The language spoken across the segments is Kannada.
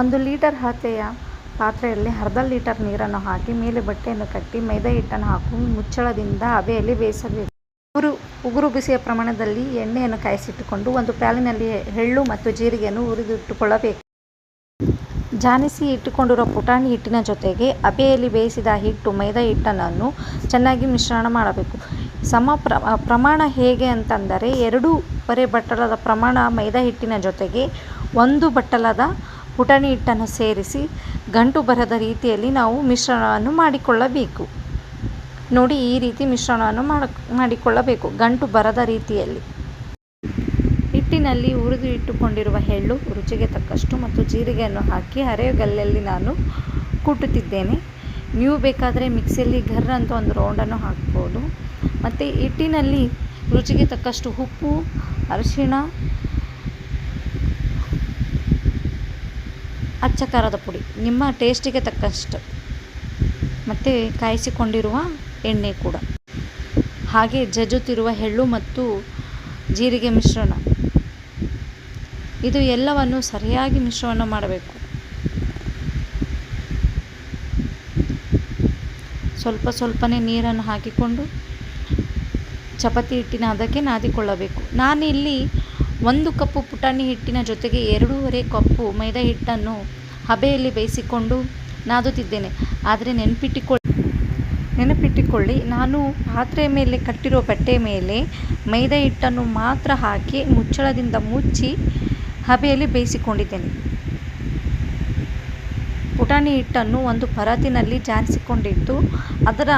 ಒಂದು ಲೀಟರ್ ಅಳತೆಯ ಪಾತ್ರೆಯಲ್ಲಿ ಅರ್ಧ ಲೀಟರ್ ನೀರನ್ನು ಹಾಕಿ ಮೇಲೆ ಬಟ್ಟೆಯನ್ನು ಕಟ್ಟಿ ಮೈದಾ ಹಿಟ್ಟನ್ನು ಹಾಕಿ ಮುಚ್ಚಳದಿಂದ ಹಬೆಯಲ್ಲಿ ಬೇಯಿಸಬೇಕು. ಉಗುರು ಉಗುರು ಬಿಸಿಯ ಪ್ರಮಾಣದಲ್ಲಿ ಎಣ್ಣೆಯನ್ನು ಕಾಯಿಸಿಟ್ಟುಕೊಂಡು ಒಂದು ಪ್ಯಾಲಿನಲ್ಲಿ ಎಳ್ಳು ಮತ್ತು ಜೀರಿಗೆಯನ್ನು ಹುರಿದಿಟ್ಟುಕೊಳ್ಳಬೇಕು. ಜಾನಿಸಿ ಇಟ್ಟುಕೊಂಡಿರುವ ಪುಟಾಣಿ ಹಿಟ್ಟಿನ ಜೊತೆಗೆ ಅಬೆಯಲ್ಲಿ ಬೇಯಿಸಿದ ಹಿಟ್ಟು, ಮೈದಾ ಹಿಟ್ಟನ್ನು ಚೆನ್ನಾಗಿ ಮಿಶ್ರಣ ಮಾಡಬೇಕು. ಸಮ ಪ್ರ, ಪ್ರಮಾಣ ಹೇಗೆ ಅಂತಂದರೆ ಎರಡೂವರೆ ಬಟ್ಟಲದ ಪ್ರಮಾಣ ಮೈದಾ ಹಿಟ್ಟಿನ ಜೊತೆಗೆ ಒಂದು ಬಟ್ಟಲದ ಪುಟಾಣಿ ಹಿಟ್ಟನ್ನು ಸೇರಿಸಿ ಗಂಟು ಬರದ ರೀತಿಯಲ್ಲಿ ನಾವು ಮಿಶ್ರಣವನ್ನು ಮಾಡಿಕೊಳ್ಳಬೇಕು. ನೋಡಿ, ಈ ರೀತಿ ಮಿಶ್ರಣವನ್ನು ಮಾಡ, ಮಾಡಿಕೊಳ್ಳಬೇಕು, ಗಂಟು ಬರದ ರೀತಿಯಲ್ಲಿ. ಹಿಟ್ಟಿನಲ್ಲಿ ಹುರಿದು ಇಟ್ಟುಕೊಂಡಿರುವ ಎಳ್ಳು ರುಚಿಗೆ ತಕ್ಕಷ್ಟು ಮತ್ತು ಜೀರಿಗೆಯನ್ನು ಹಾಕಿ ಹರೆಯಗಲ್ಲಲ್ಲಿ ನಾನು ಕುಟ್ಟುತ್ತಿದ್ದೇನೆ. ನೀವು ಬೇಕಾದರೆ ಮಿಕ್ಸಿಯಲ್ಲಿ ಘರ್ ಅಂತ ಒಂದು ರೌಂಡನ್ನು ಹಾಕ್ಬೋದು. ಮತ್ತು ಹಿಟ್ಟಿನಲ್ಲಿ ರುಚಿಗೆ ತಕ್ಕಷ್ಟು ಉಪ್ಪು, ಅರಿಶಿಣ ಅಚ್ಚ ಖಾರದ ಪುಡಿ. ನಿಮ್ಮ ಟೇಸ್ಟಿಗೆ ತಕ್ಕಷ್ಟು. ಮತ್ತು ಕಾಯಿಸಿಕೊಂಡಿರುವ ಎಣ್ಣೆ ಕೂಡ. ಹಾಗೆ ಜಜ್ಜುತ್ತಿರುವ ಎಳ್ಳು ಮತ್ತು ಜೀರಿಗೆ ಮಿಶ್ರಣ. ಇದು ಎಲ್ಲವನ್ನು ಸರಿಯಾಗಿ ಮಿಶ್ರಣ ಮಾಡಬೇಕು. ಸ್ವಲ್ಪ ಸ್ವಲ್ಪನೇ ನೀರನ್ನು ಹಾಕಿಕೊಂಡು, ಚಪಾತಿ ಹಿಟ್ಟಿನ ಅದಕ್ಕೆ ನಾದಿಕೊಳ್ಳಬೇಕು. ನಾನಿಲ್ಲಿ ಒಂದು ಕಪ್ಪು ಪುಟಾಣಿ ಹಿಟ್ಟಿನ ಜೊತೆಗೆ ಎರಡೂವರೆ ಕಪ್ಪು ಮೈದಾ ಹಿಟ್ಟನ್ನು ಹಬೆಯಲ್ಲಿ ಬೇಯಿಸಿಕೊಂಡು ನಾದುತ್ತಿದ್ದೇನೆ. ಆದರೆ ನೆನಪಿಟ್ಟುಕೊಳ್ಳಿ ನೆನಪಿಟ್ಟುಕೊಳ್ಳಿ, ನಾನು ಪಾತ್ರೆ ಮೇಲೆ ಕಟ್ಟಿರೋ ಬಟ್ಟೆ ಮೇಲೆ ಮೈದಾ ಹಿಟ್ಟನ್ನು ಮಾತ್ರ ಹಾಕಿ ಮುಚ್ಚಳದಿಂದ ಮುಚ್ಚಿ ಹಬೆಯಲ್ಲಿ ಬೇಯಿಸಿಕೊಂಡಿದ್ದೇನೆ. ಪುಟಾಣಿ ಹಿಟ್ಟನ್ನು ಒಂದು ಪರಾತಿನಲ್ಲಿ ಜಾರಿಸಿಕೊಂಡಿದ್ದು ಅದರ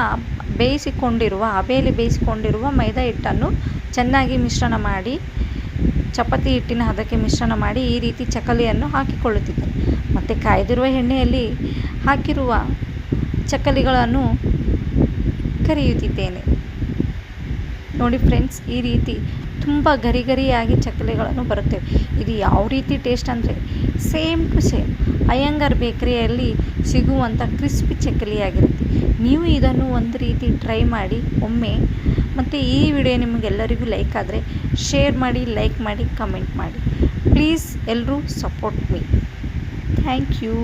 ಬೇಯಿಸಿಕೊಂಡಿರುವ, ಹಬೆಯಲ್ಲಿ ಬೇಯಿಸಿಕೊಂಡಿರುವ ಮೈದಾ ಹಿಟ್ಟನ್ನು ಚೆನ್ನಾಗಿ ಮಿಶ್ರಣ ಮಾಡಿ ಚಪಾತಿ ಹಿಟ್ಟಿನ ಹದಕ್ಕೆ ಮಿಶ್ರಣ ಮಾಡಿ ಈ ರೀತಿ ಚಕ್ಕಲಿಯನ್ನು ಹಾಕಿಕೊಳ್ಳುತ್ತಿದ್ದರು. ಮತ್ತು ಕಾಯ್ದಿರುವ ಎಣ್ಣೆಯಲ್ಲಿ ಹಾಕಿರುವ ಚಕ್ಕಲಿಗಳನ್ನು ಕರಿಯುತ್ತಿದ್ದೇನೆ. ನೋಡಿ ಫ್ರೆಂಡ್ಸ್, ಈ ರೀತಿ ತುಂಬ ಗರಿ ಗರಿಯಾಗಿ ಚಕ್ಕಲಿಗಳನ್ನು ಬರುತ್ತವೆ. ಇದು ಯಾವ ರೀತಿ ಟೇಸ್ಟ್ ಅಂದರೆ ಸೇಮ್ ಟು ಸೇಮ್ ಅಯ್ಯಂಗಾರ್ ಬೇಕರಿಯಲ್ಲಿ ಸಿಗುವಂಥ ಕ್ರಿಸ್ಪಿ ಚಕ್ಕಲಿಯಾಗಿರುತ್ತೆ ನೀವು ಇದನ್ನು ಒಂದು ರೀತಿ ಟ್ರೈ ಮಾಡಿ ಒಮ್ಮೆ ಮತ್ತು ಈ ವಿಡಿಯೋ ನಿಮಗೆಲ್ಲರಿಗೂ ಲೈಕ್ ಆದರೆ ಶೇರ್ ಮಾಡಿ ಲೈಕ್ ಮಾಡಿ ಕಮೆಂಟ್ ಮಾಡಿ. ಪ್ಲೀಸ್ ಎಲ್ಲರೂ ಸಪೋರ್ಟ್ ಮೀ ಥ್ಯಾಂಕ್ ಯು